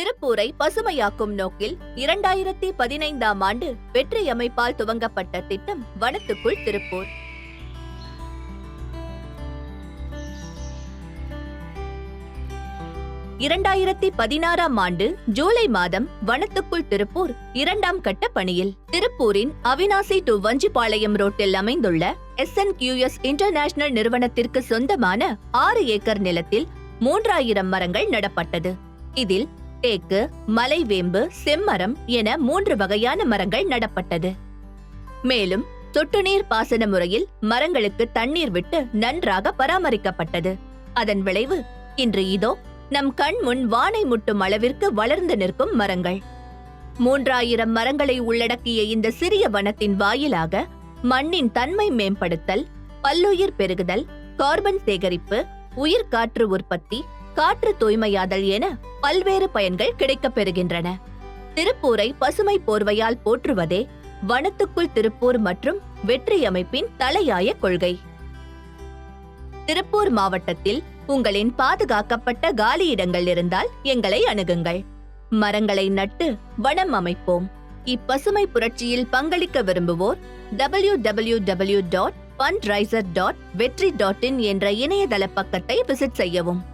திருப்பூரை பசுமையாக்கும் நோக்கில் இரண்டாயிரத்தி பதினைந்தாம் ஆண்டு வெற்றி அமைப்பால் துவங்கப்பட்ட திட்டம் வனத்துக்குள் திருப்பூர். இரண்டாயிரத்தி பதினாறாம் ஆண்டு ஜூலை மாதம் வனத்துக்குள் திருப்பூர் இரண்டாம் கட்ட பணியில். திருப்பூரின் அவினாசி டு வஞ்சிபாளையம் ரோட்டில் அமைந்துள்ள எஸ் என் கியூஎஸ் இன்டர்நேஷனல் நிறுவனத்திற்கு சொந்தமான ஆறு ஏக்கர் நிலத்தில் மூன்றாயிரம் மரங்கள் நடப்பட்டது. இதில் தேக்கு மலைவேம்பு செம்மரம் என மூன்று வகையான மரங்கள் நடப்பட்டது. மேலும் சொட்டு நீர் பாசன முறையில் மரங்களுக்கு தண்ணீர் விட்டு நன்றாக பராமரிக்கப்பட்டது. அதன் விளைவு இன்று இதோ நம் கண் முன் வானை முட்டும் அளவிற்கு வளர்ந்து நிற்கும் மரங்கள். மூன்றாயிரம் மரங்களை உள்ளடக்கிய இந்த சிறிய வனத்தின் வாயிலாக மண்ணின் தன்மை மேம்படுத்தல் பல்லுயிர் பெருகுதல் கார்பன் சேகரிப்பு உயிர்காற்று உற்பத்தி காற்று தூய்மையாதல் என பல்வேறு பயன்கள் கிடைக்கப் பெறுகின்றன. திருப்பூரை பசுமை போர்வையால் போற்றுவதே வனத்துக்குள் திருப்பூர் மற்றும் வெற்றி அமைப்பின் தலையாய கொள்கை. திருப்பூர் மாவட்டத்தில் உங்களின் பாதுகாக்கப்பட்ட காலி இடங்கள் இருந்தால் எங்களை அணுகுங்கள். மரங்களை நட்டு வனம் அமைப்போம். இப்பசுமை புரட்சியில் பங்களிக்க விரும்புவோர் W W W dot dot Vetri dot in என்ற இணையதள பக்கத்தை விசிட் செய்யவும்.